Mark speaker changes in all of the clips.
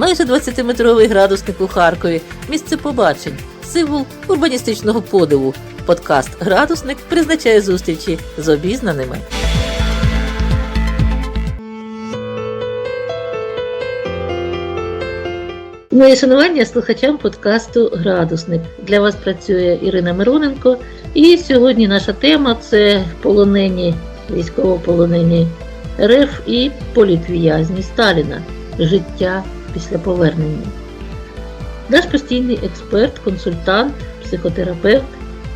Speaker 1: Майже 20-метровий градусник у Харкові, місце побачень, символ урбаністичного подиву. Подкаст Градусник призначає зустрічі з обізнаними. Моє шанування слухачам подкасту Градусник. Для вас працює Ірина Мироненко. І сьогодні наша тема це полонені, військовополонені РФ і політв'язні Сталіна. Життя після повернення. Наш постійний експерт, консультант, психотерапевт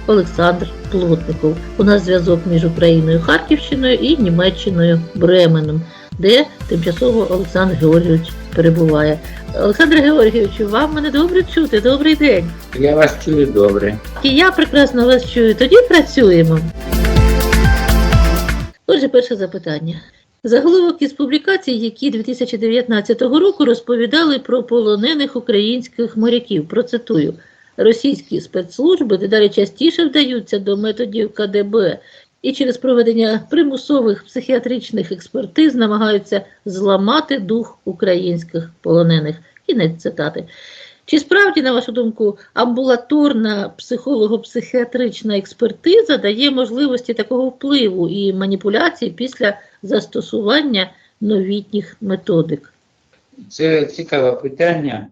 Speaker 1: Олександр Плотников. У нас зв'язок між Україною Харківщиною і Німеччиною Бременом, де тимчасово Олександр Георгійович перебуває. Олександр Георгійовичу, вам мене добре чути. Добрий день.
Speaker 2: Я вас чую добре.
Speaker 1: І я прекрасно вас чую. Тоді працюємо. Отже, перше запитання. Заголовок із публікацій, які 2019 року розповідали про полонених українських моряків. Процитую. Російські спецслужби дедалі частіше вдаються до методів КДБ і через проведення примусових психіатричних експертиз намагаються зламати дух українських полонених. Кінець цитати. Чи справді, на вашу думку, амбулаторна психолого-психіатрична експертиза дає можливості такого впливу і маніпуляцій після застосування новітніх методик?
Speaker 2: Це цікаве питання.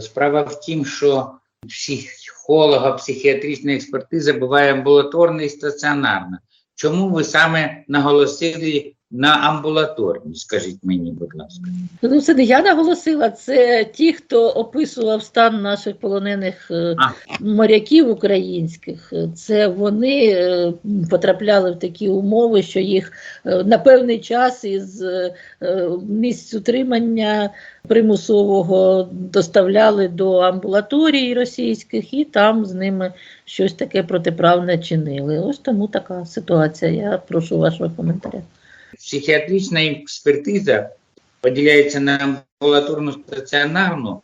Speaker 2: Справа в тім, що психолога, психіатрична експертиза буває амбулаторна і стаціонарна. Чому ви саме наголосили на амбулаторній, скажіть мені, будь ласка.
Speaker 1: Ну, це не я наголосила, це ті, хто описував стан наших полонених е,
Speaker 2: А.
Speaker 1: моряків українських. Це вони е, потрапляли в такі умови, що їх е, на певний час із місць утримання примусового доставляли до амбулаторій російських і там з ними щось таке протиправне чинили. Ось тому така ситуація. Я прошу вашого коментаря.
Speaker 2: Психіатрична експертиза поділяється на амбулаторну стаціонарну.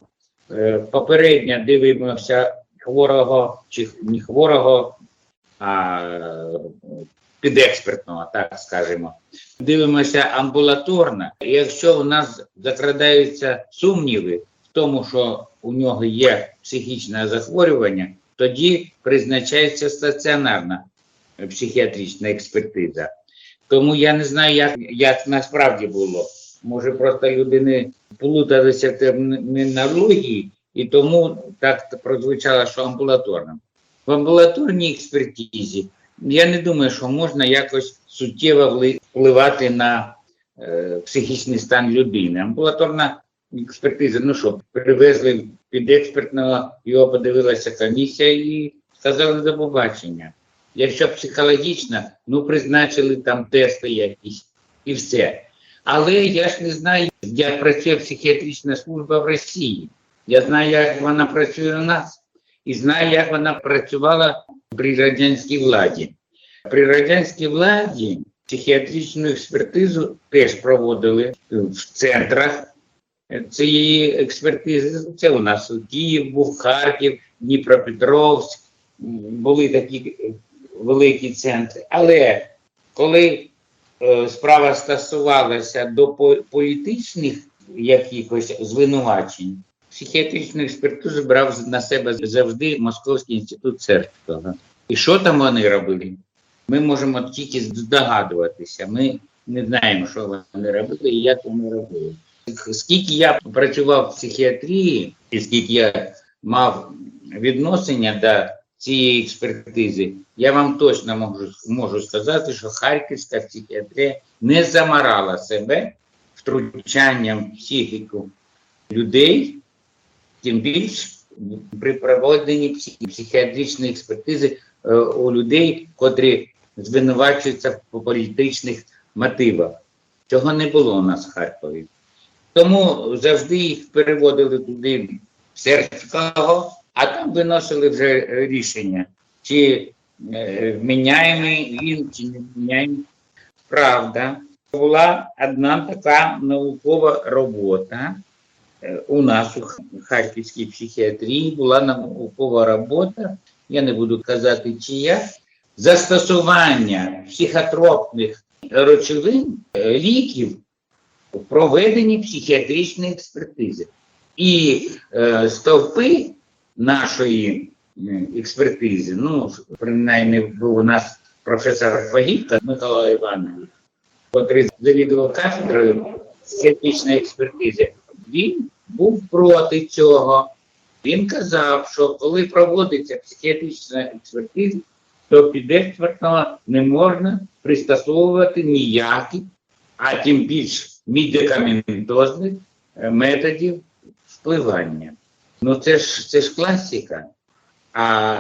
Speaker 2: Е, Попередньо дивимося хворого чи не хворого, а підекспертного, так скажемо. Дивимося амбулаторно. Якщо у нас закрадаються сумніви в тому, що у нього є психічне захворювання, тоді призначається стаціонарна психіатрична експертиза. Тому я не знаю, як, як насправді було. Може, просто людини плуталися термінології, і тому так прозвучало, що амбулаторна. В амбулаторній експертизі я не думаю, що можна якось суттєво впливати на е, психічний стан людини. Амбулаторна експертиза, ну що, привезли під експертного, його подивилася комісія і сказали до побачення. Якщо психологічно, ну призначили там тести якісь і все. Але я ж не знаю, як працює психіатрична служба в Росії. Я знаю, як вона працює у нас, і знаю, як вона працювала при радянській владі. При радянській владі психіатричну експертизу теж проводили в центрах цієї експертизи. Це у нас Київ, був Харків, Дніпропетровськ, були такі великі центри. Але коли е, справа стосувалася до по- політичних якихось звинувачень, психіатричну експертизу брав на себе завжди Московський інститут Церквого. І що там вони робили? Ми можемо тільки здогадуватися. Ми не знаємо, що вони робили і як вони робили. Скільки я працював в психіатрії, і скільки я мав відношення до цієї експертизи, я вам точно можу, можу сказати, що Харківська психіатрія не замарала себе втручанням в психіку людей, тим більше при проведенні психі- психіатричної експертизи е, у людей, котрі звинувачуються по політичних мотивах. Цього не було у нас в Харкові. Тому завжди їх переводили туди в Серського, а там виносили вже рішення, чи е, він, чи не вміняємий. Правда, була одна така наукова робота. е, У нас у Харківській психіатрії була наукова робота, я не буду казати чия, застосування психотропних речовин, е, ліків в проведенні психіатричної експертизи. І е, стовпи нашої експертизи, ну, принаймні був у нас професор Фагітка Микола Іванович, котрий завідував кафедрою технічної експертизи, він був проти цього. Він казав, що коли проводиться психіатрична експертиза, то під експертного не можна пристосовувати ніяких, а тим більш медикаментозних е, методів впливання. Ну це ж це ж класика. А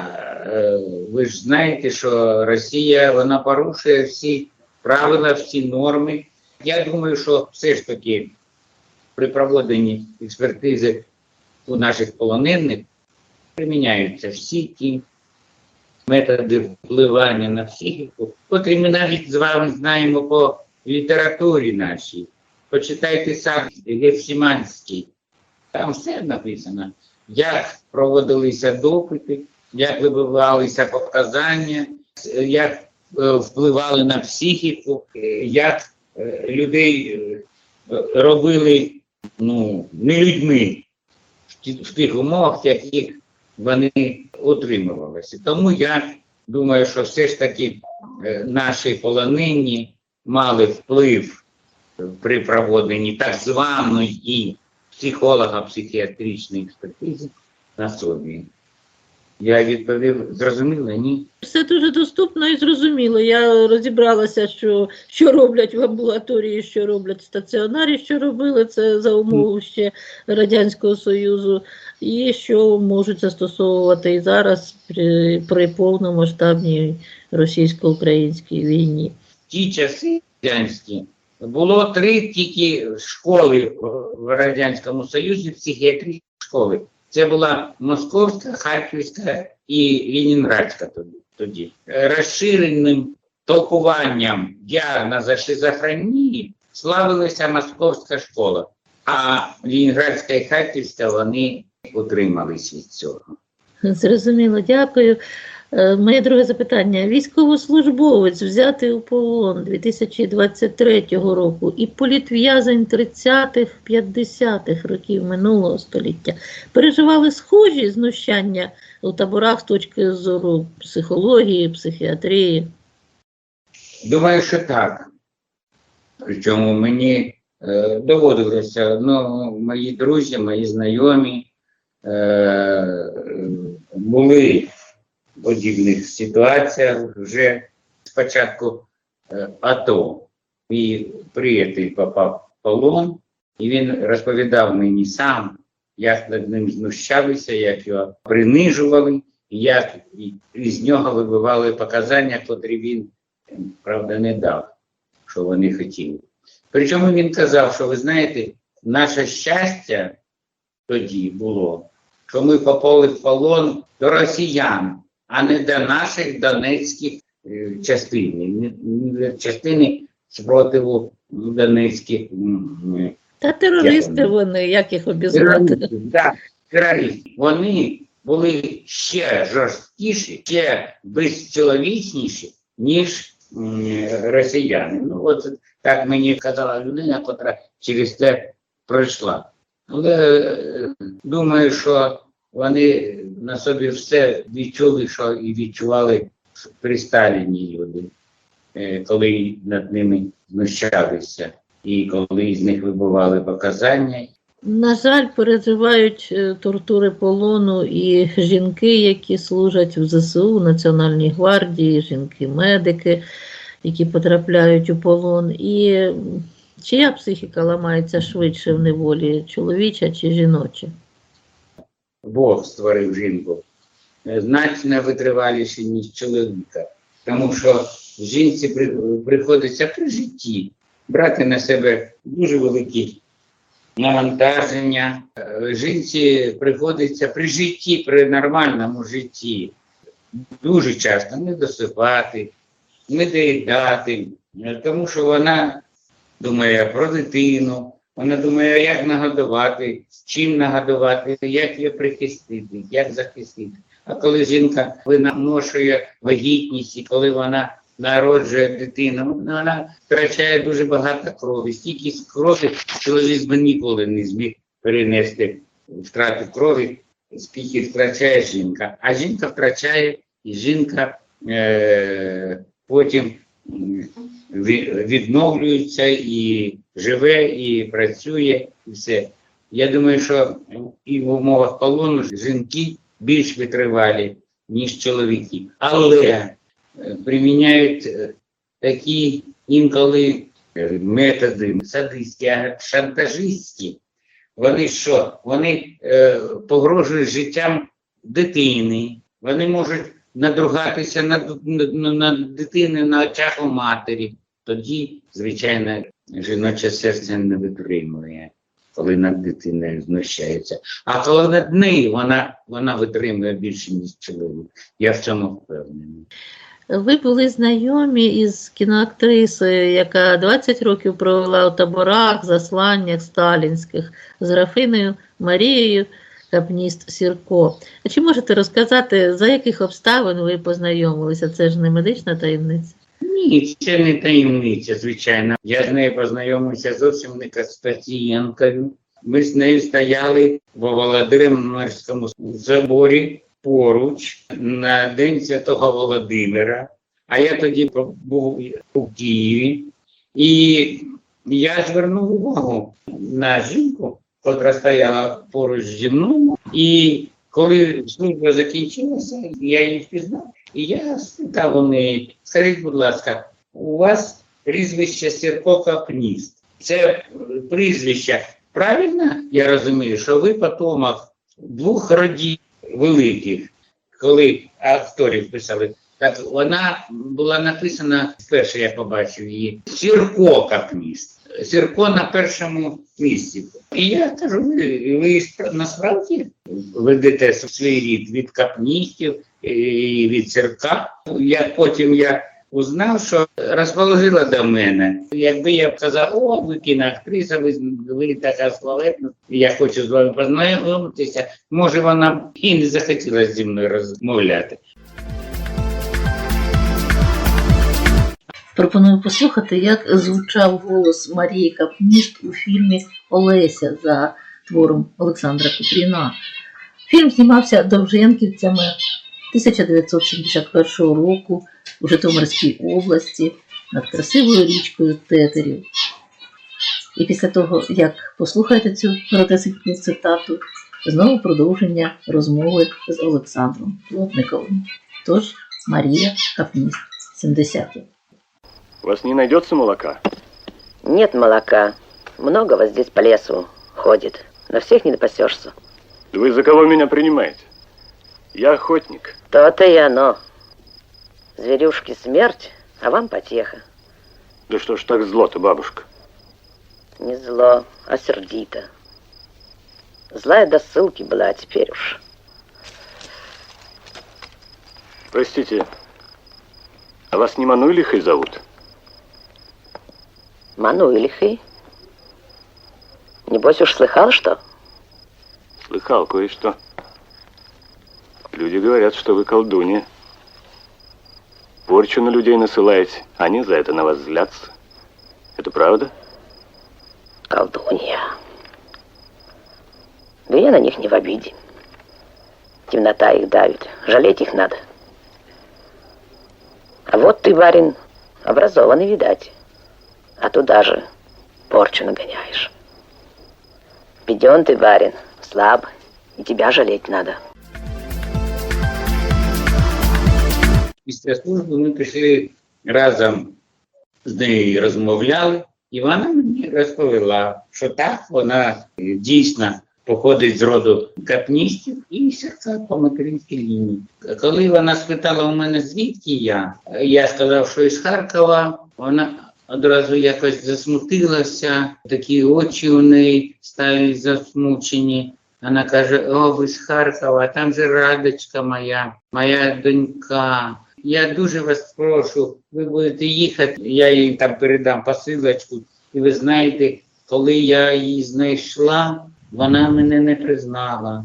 Speaker 2: е, ви ж знаєте, що Росія вона порушує всі правила, всі норми. Я думаю, що все ж таки при проведенні експертизи у наших полонених приміняються всі ті методи впливання на психіку, котрі ми навіть з вами знаємо по літературі нашій. Почитайте сам Гефсіманський. Там все написано, як проводилися допити, як вибивалися показання, як е, впливали на психіку, як е, людей е, робили ну, не людьми в тих умовах, яких вони утримувалися. Тому я думаю, що все ж таки наші полонені мали вплив при проведенні так званої психолого-психіатричної експертизи на собі. Я відповів, зрозуміло, ні?
Speaker 1: Все дуже доступно і зрозуміло. Я розібралася, що, що роблять в амбулаторії, що роблять в стаціонарі, що робили це за умови ще Радянського Союзу, і що можуть застосовувати і зараз при, при повномасштабній російсько-українській війні.
Speaker 2: Ті часи радянські було три тільки школи в Радянському Союзі, психіатричні школи. Це була Московська, Харківська і Ленінградська тоді. Е, Розширеним толкуванням діагноза шизофренії славилася Московська школа, а Ленінградська і Харківська вони утримались від цього.
Speaker 1: Зрозуміло, дякую. Е, Моє друге запитання. Військовослужбовець взятий у полон 2023 року і політв'язень 30-х, 50-х років минулого століття переживали схожі знущання у таборах з точки зору психології, психіатрії.
Speaker 2: Думаю, що так. Причому мені е, доводилося, ну, мої друзі, мої знайомі е, були подібних ситуаціях вже спочатку е, АТО. Мій приятель попав в полон, і він розповідав мені сам, як над ним знущалися, як його принижували, як із нього вибивали показання, котрі він правда, не дав, що вони хотіли. Причому він казав, що ви знаєте, наше щастя тоді було, що ми попали в полон до росіян, а не до наших донецьких е, частин, частини спротиву донецьких
Speaker 1: Та терористи вони, як їх обізвати?
Speaker 2: Терористів, да. Вони були ще жорсткіші, ще безчоловічніші, ніж росіяни. Ну, от так мені казала людина, яка через це пройшла. Але е, думаю, що вони на собі все відчули, що і відчували при Сталіні люди, е, коли над ними знущалися, і коли з них вибивали показання,
Speaker 1: На жаль, переживають е, тортури полону і жінки, які служать в ЗСУ, Національній гвардії, жінки-медики, які потрапляють у полон. І чия психіка ламається швидше в неволі, чоловіча чи жіноча?
Speaker 2: Бог створив жінку е, значно витриваліше, ніж чоловіка. Тому що жінці приходиться при житті брати на себе дуже великі навантаження. Е, Жінці приходиться при житті, при нормальному житті дуже часто не досипати, не доїдати, е, тому що вона думає про дитину, вона думає, як нагодувати, чим нагодувати, як її прихистити, як захистити. А коли жінка виношує вагітність, і коли вона народжує дитину, ну, вона втрачає дуже багато крові. Стільки крові чоловік би ніколи не зміг перенести втрати крові, скільки втрачає жінка. А жінка втрачає, і жінка е, потім відновлюється і живе, і працює, і все. Я думаю, що і в умовах полону жінки більш витривалі, ніж чоловіки. Але е, приміняють е, такі інколи е, методи садистські, а шантажистські. Вони що? Вони е, погрожують життям дитини, вони можуть надругатися над, над, над дитиною на очах у матері. Тоді, звичайно, жіноче серце не витримує, коли над дитиною знущається. А коли над нею вона, вона витримує більше, ніж чоловік. Я в цьому впевнений.
Speaker 1: Ви були знайомі із кіноактрисою, яка 20 років провела у таборах, засланнях сталінських з графиною Марією Капніст Сірко. Чи можете розказати, за яких обставин ви познайомилися? Це ж не медична таємниця.
Speaker 2: Ні, це не таємниця, звичайно. Я з нею познайомився зовсім не пацієнткою. Ми з нею стояли в Володимирському соборі поруч на День Святого Володимира. А я тоді був у Києві, і я звернув увагу на жінку, котра стояла поруч зі мною. І коли служба закінчилася, я її впізнав. І я спитав у неї, скажіть, будь ласка, у вас прізвище Сірко Капніст. Це прізвище правильно? Я розумію, що ви потомок двох родів великих, коли акторів писали. Так вона була написана, вперше я побачив її, Сірко Капніст. Сірко на першому місці. І я кажу, ви, ви насправді ведете свій рід від капністів і від цирка. Як потім я узнав, що розположила до мене. Якби я казав, о, ви кіноактриса, ви, ви така славетна, я хочу з вами познайомитися, може вона і не захотіла зі мною розмовляти.
Speaker 1: Пропоную послухати, як звучав голос Марії Капніст у фільмі Олеся за твором Олександра Купріна. Фільм знімався довженківцями 1971 року у Житомирській області над красивою річкою Тетерів. І після того, як послухаєте цю коротесеньку цитату, знову продовження розмови з Олександром Плотниковим. Тож Марія Капніст, 70-ті.
Speaker 3: У вас не найдется молока?
Speaker 4: Нет молока. Многого здесь по лесу ходит. На всех не напасешься.
Speaker 3: Вы за кого меня принимаете? Я охотник.
Speaker 4: То-то и оно. Зверюшки смерть, а вам потеха.
Speaker 3: Да что ж так зло-то, бабушка?
Speaker 4: Не зло, а сердито. Злая до ссылки была, а теперь уж.
Speaker 3: Простите, а вас не Мануилихой зовут?
Speaker 4: Мануилихой. Небось уж слыхал, что?
Speaker 3: Слыхал кое-что. Люди говорят, что вы колдунья. Порчу на людей насылаете, они за это на вас злятся. Это правда?
Speaker 4: Колдунья. Да я на них не в обиде. Темнота их давит. Жалеть их надо. А вот ты, барин, образованный, видать. А туда же порчу нагоняешь. Беден ты, барин, слаб, и тебя жалеть надо.
Speaker 2: Після служби ми пішли разом з нею розмовляли, і вона мені розповіла, що так вона дійсно походить з роду капністів і серця по материнській лінії. Коли вона спитала у мене, звідки я, я сказав, що із Харкова, вона одразу якось засмутилася, такі очі у неї стали засмучені. Вона каже: О, ви з Харкова, там же радочка моя, моя донька. Я дуже вас прошу, ви будете їхати, я їй там передам посилочку. І ви знаєте, коли я її знайшла, вона мене не признала.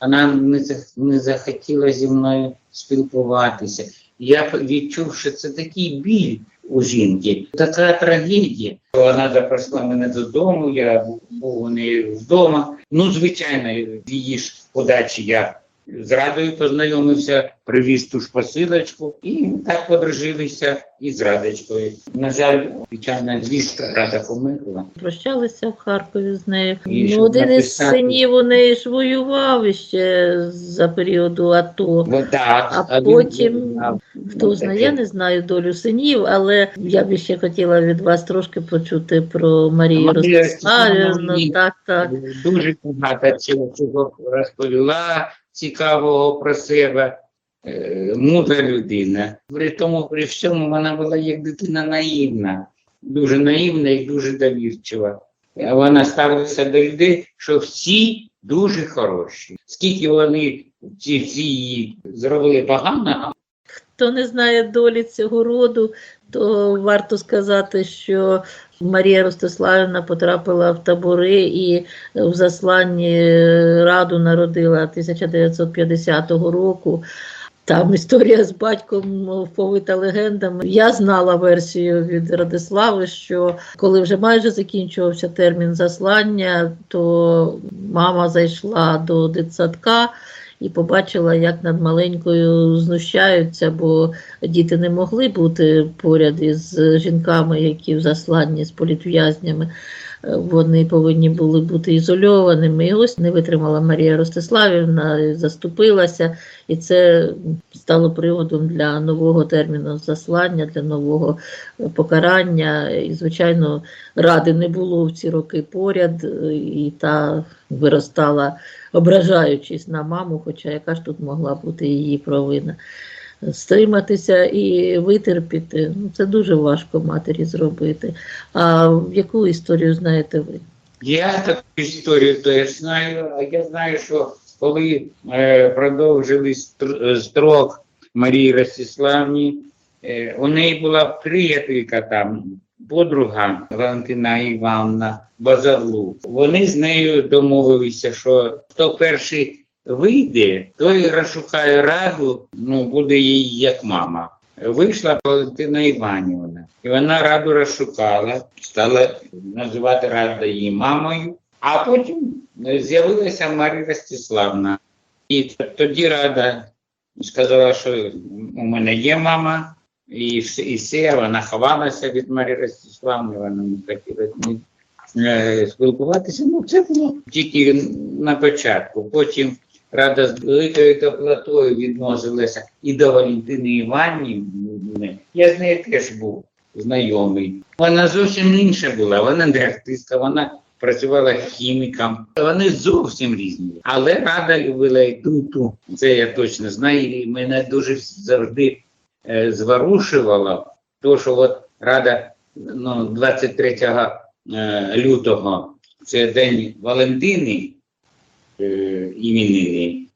Speaker 2: Вона не, не захотіла зі мною спілкуватися. Я відчув, що це такий біль у жінки, така трагедія. Вона запросила мене додому, я був у неї вдома. Ну, звичайно, її ж подачі я з Радою познайомився, привіз ту ж посилочку, і так подружилися і з Радочкою. На жаль, звичайно, звістка Рада померла.
Speaker 1: Прощалися в Харкові з нею.
Speaker 2: І
Speaker 1: Ну, один із
Speaker 2: написати-
Speaker 1: синів у неї ж воював іще за періоду АТО.
Speaker 2: Ну, так,
Speaker 1: А
Speaker 2: він
Speaker 1: потім
Speaker 2: знав.
Speaker 1: Хто
Speaker 2: Ну,
Speaker 1: знає, я не знаю долю синів, але я б ще хотіла від вас трошки почути про Марію
Speaker 2: Марія
Speaker 1: Ростиславівну. Так, так.
Speaker 2: Дуже багато цього цього розповіла цікавого про себе. Е, Мудра людина. При тому, при всьому вона була як дитина наївна, дуже наївна і дуже довірчива. Вона ставилася до людей, що всі дуже хороші. Скільки вони ці всі її зробили погано,
Speaker 1: Хто не знає долі цього роду, то варто сказати, що Марія Ростиславівна потрапила в табори і в засланні раду народила 1950 року. Там історія з батьком повита легендами. Я знала версію від Радислави, що коли вже майже закінчувався термін заслання, то мама зайшла до дитсадка і побачила, як над маленькою знущаються, бо діти не могли бути поряд із жінками, які в засланні з політв'язнями. Е, Вони повинні були бути ізольованими. І ось не витримала Марія Ростиславівна, заступилася, і це стало приводом для нового терміну заслання, для нового е, покарання. І, звичайно, ради не було в ці роки поряд, е, і та виростала, ображаючись на маму, хоча яка ж тут могла бути її провина. Стриматися і витерпіти, ну це дуже важко матері зробити. А яку історію знаєте ви?
Speaker 2: Я таку історію теж знаю, а я знаю, що коли е, продовжили строк Марії Ростиславні, е, у неї була приятелька там, подруга Валентина Івановна Базарлу. Вони з нею домовилися, що хто перший вийде, той розшукає раду, ну буде їй як мама. Вийшла Валентина Іванівна, і вона раду розшукала, стала називати раду її мамою, а потім з'явилася Марія Ростиславна. І тоді рада сказала, що у мене є мама, і все, і все вона ховалася від Марії Ростиславни, вона не хотіла е, спілкуватися. Ну, це було тільки на початку. Потім Рада з великою теплотою відносилася і до Валентини Іванівни. Я з нею теж був знайомий. Вона зовсім інша була, вона не артистка, вона працювала хіміком. Вони зовсім різні. Але рада любила і ту. Це я точно знаю. І мене дуже завжди е, зворушувало, то, що от рада ну, 23 е, лютого, це день Валентини іменини.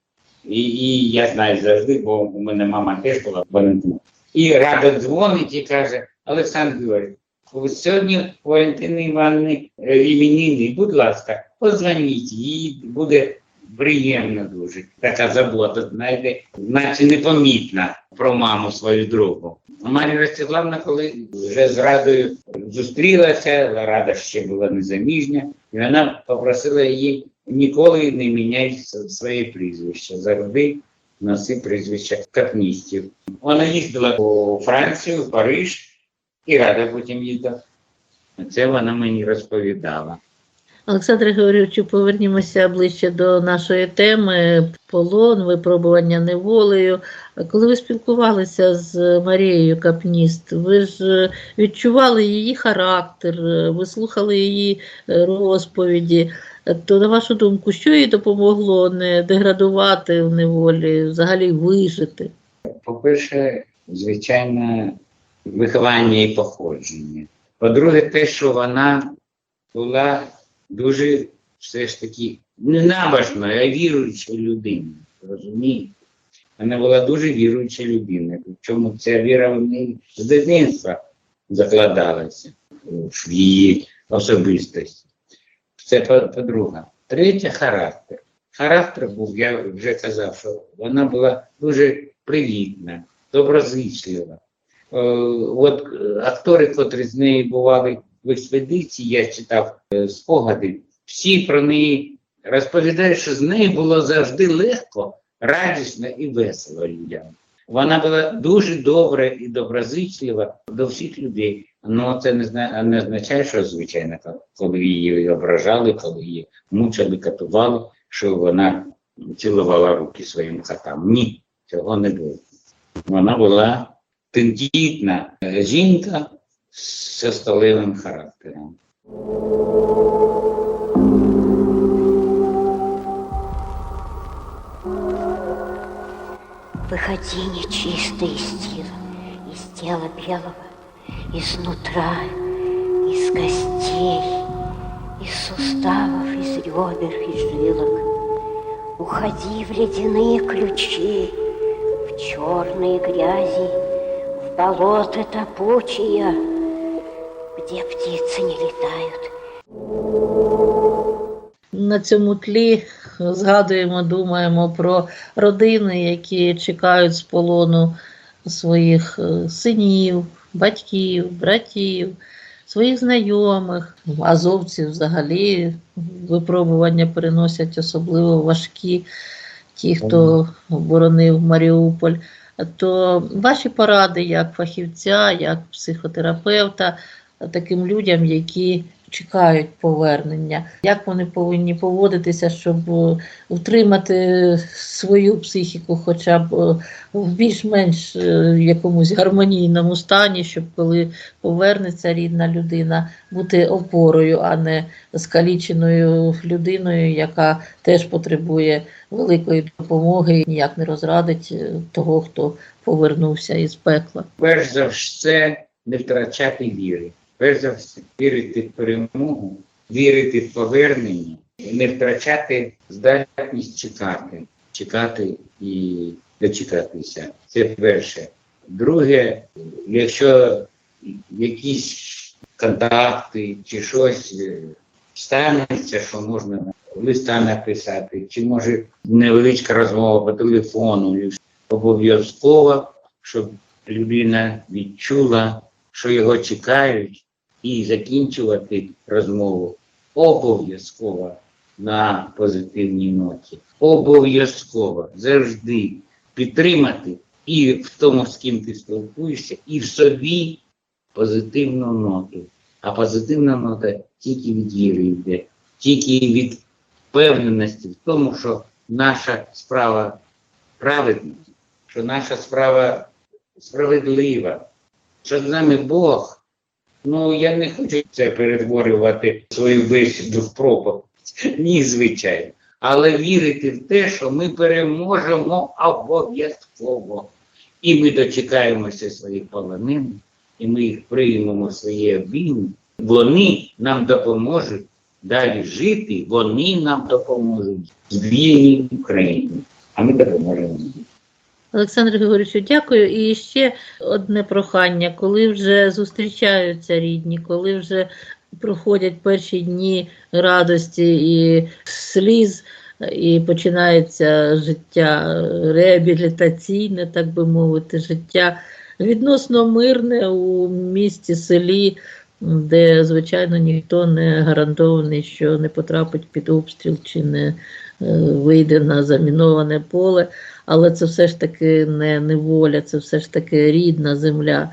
Speaker 2: І, і я знаю завжди, бо у мене мама теж була Валентина. І рада дзвонить і каже: Олександр Георгійович, сьогодні Валентини Івановни е, іменини, будь ласка, позвоніть, їй буде приємно дуже. Така забота, знаєте, наче непомітна про маму свою другу. Марія Ростиславна, коли вже з Радою зустрілася, Рада ще була незаміжня, і вона попросила її ніколи не міняй своє прізвище. Завжди носи прізвище капністів. Вона їздила у Францію, в Париж, і Рада потім їздила. Це вона мені розповідала.
Speaker 1: Олександре Георгійовичу, повернімося ближче до нашої теми полон, випробування неволею. Коли ви спілкувалися з Марією Капніст, ви ж відчували її характер, ви слухали її е, розповіді. То, на вашу думку, що їй допомогло не деградувати в неволі, взагалі вижити?
Speaker 2: По-перше, звичайно, виховання і походження. По-друге, те, що вона була дуже все ж таки не набожною, а віруючою людиною. Розумієте? Вона була дуже віруюча людина. Причому ця віра в неї з дитинства закладалася в її особистості. Це по- по-друге. Третє характер. Характер був, я вже казав, що вона була дуже привітна, доброзичлива. Е, от е, актори, котрі з нею бували в експедиції, я читав е, спогади, всі про неї розповідають, що з нею було завжди легко, радісно і весело людям. Вона була дуже добра і доброзичлива до всіх людей. Ну це не не означає, що звичайно, коли її ображали, коли її мучили, катували, що вона цілувала руки своїм котам. Ні, цього не було. Вона була тендітна е, жінка з сталевим характером.
Speaker 5: Выходи, нечистый из тела, из тела белого, изнутра, из костей, из суставов, из ребер, из жилок. Уходи в ледяные ключи, в черные грязи, в болото топучие, где птицы не летают,
Speaker 1: На цьому тлі згадуємо, думаємо про родини, які чекають з полону своїх е, синів, батьків, братів, своїх знайомих. Азовці взагалі випробування переносять особливо важкі, ті, хто боронив Маріуполь. То ваші поради як фахівця, як психотерапевта таким людям, які чекають повернення, як вони повинні поводитися, щоб е, утримати свою психіку, хоча б е, в більш-менш е, якомусь гармонійному стані, щоб коли повернеться рідна людина, бути опорою, а не скаліченою людиною, яка теж потребує великої допомоги і ніяк не розрадить того, хто повернувся із пекла.
Speaker 2: перш за все не втрачати віри. Перш за все вірити в перемогу, вірити в повернення, не втрачати здатність чекати, чекати і дочекатися. Це перше. Друге, якщо якісь контакти чи щось е, станеться, що можна листа написати, чи може невеличка розмова по телефону, обов'язково, щоб людина відчула, що його чекають, і закінчувати розмову обов'язково на позитивній ноті. Обов'язково завжди підтримати і в тому, з ким ти спілкуєшся, і в собі позитивну ноту. А позитивна нота тільки від віри йде, тільки від впевненості в тому, що наша справа праведна, що наша справа справедлива, що з нами Бог. Ну, я не хочу це перетворювати свою бесіду в проповідь. Ні, звичайно. Але вірити в те, що ми переможемо обов'язково. І ми дочекаємося своїх полонених, і ми їх приймемо в своє обійми. Вони нам допоможуть далі жити, вони нам допоможуть звільній Україні. А ми допоможемо.
Speaker 1: Олександр Григоровичу, дякую. І ще одне прохання, коли вже зустрічаються рідні, коли вже проходять перші дні радості і сліз, і починається життя реабілітаційне, так би мовити, життя відносно мирне у місті, селі, де, звичайно, ніхто не гарантований, що не потрапить під обстріл чи не вийде на заміноване поле. Але це все ж таки не неволя, це все ж таки рідна земля.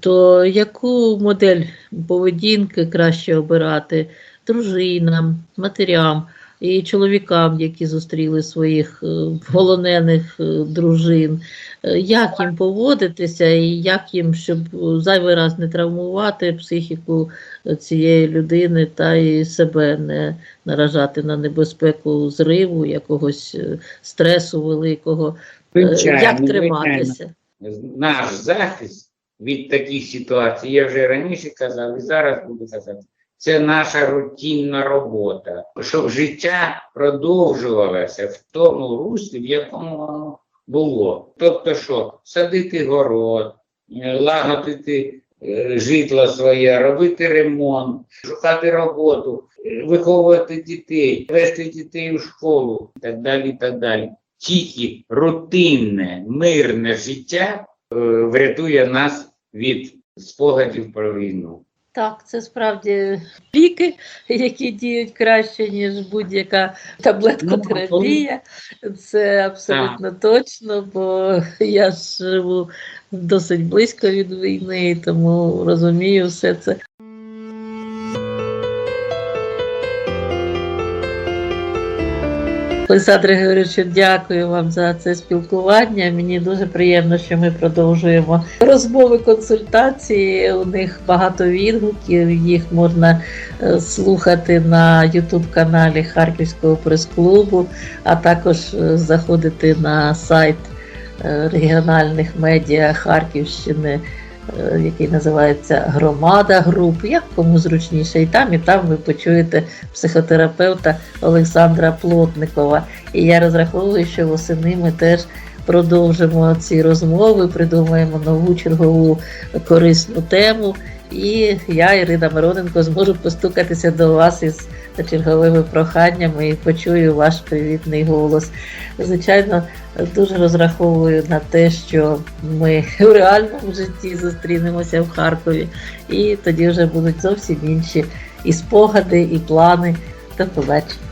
Speaker 1: То яку модель поведінки краще обирати? Дружинам, матерям і чоловікам, які зустріли своїх е, полонених е, дружин? Е, Як їм поводитися, і як їм, щоб зайвий раз не травмувати психіку цієї людини та і себе не наражати на небезпеку зриву, якогось стресу великого?
Speaker 2: Звичайно,
Speaker 1: Як
Speaker 2: звичайно.
Speaker 1: триматися?
Speaker 2: наш захист від таких ситуацій, я вже раніше казав і зараз буду казати, це наша рутинна робота, щоб життя продовжувалося в тому руслі, в якому воно було. Тобто, що садити город, е, лагодити е, житло своє, робити ремонт, шукати роботу, е, виховувати дітей, вести дітей у школу і так далі. і так далі. Тільки рутинне, мирне життя врятує нас від спогадів про війну.
Speaker 1: Так, це справді ліки, які діють краще, ніж будь-яка таблеткотерапія. Це абсолютно точно, бо я живу досить близько від війни, тому розумію все це. Олександре Григоровичу, дякую вам за це спілкування. Мені дуже приємно, що ми продовжуємо розмови, консультації. У них багато відгуків. Їх можна е, слухати на Ютуб-каналі Харківського прес-клубу, а також е, заходити на сайт е, регіональних медіа Харківщини. Е, Який називається Громада груп, як кому зручніше, і там, і там ви почуєте психотерапевта Олександра Плотникова. І я розраховую, що восени ми теж продовжимо ці розмови, придумаємо нову чергову корисну тему. І я, Ірина Мироненко, зможу постукатися до вас із черговими проханнями і почую ваш привітний голос. Звичайно, дуже розраховую на те, що ми в реальному житті зустрінемося в Харкові, і тоді вже будуть зовсім інші і спогади, і плани. До побачення.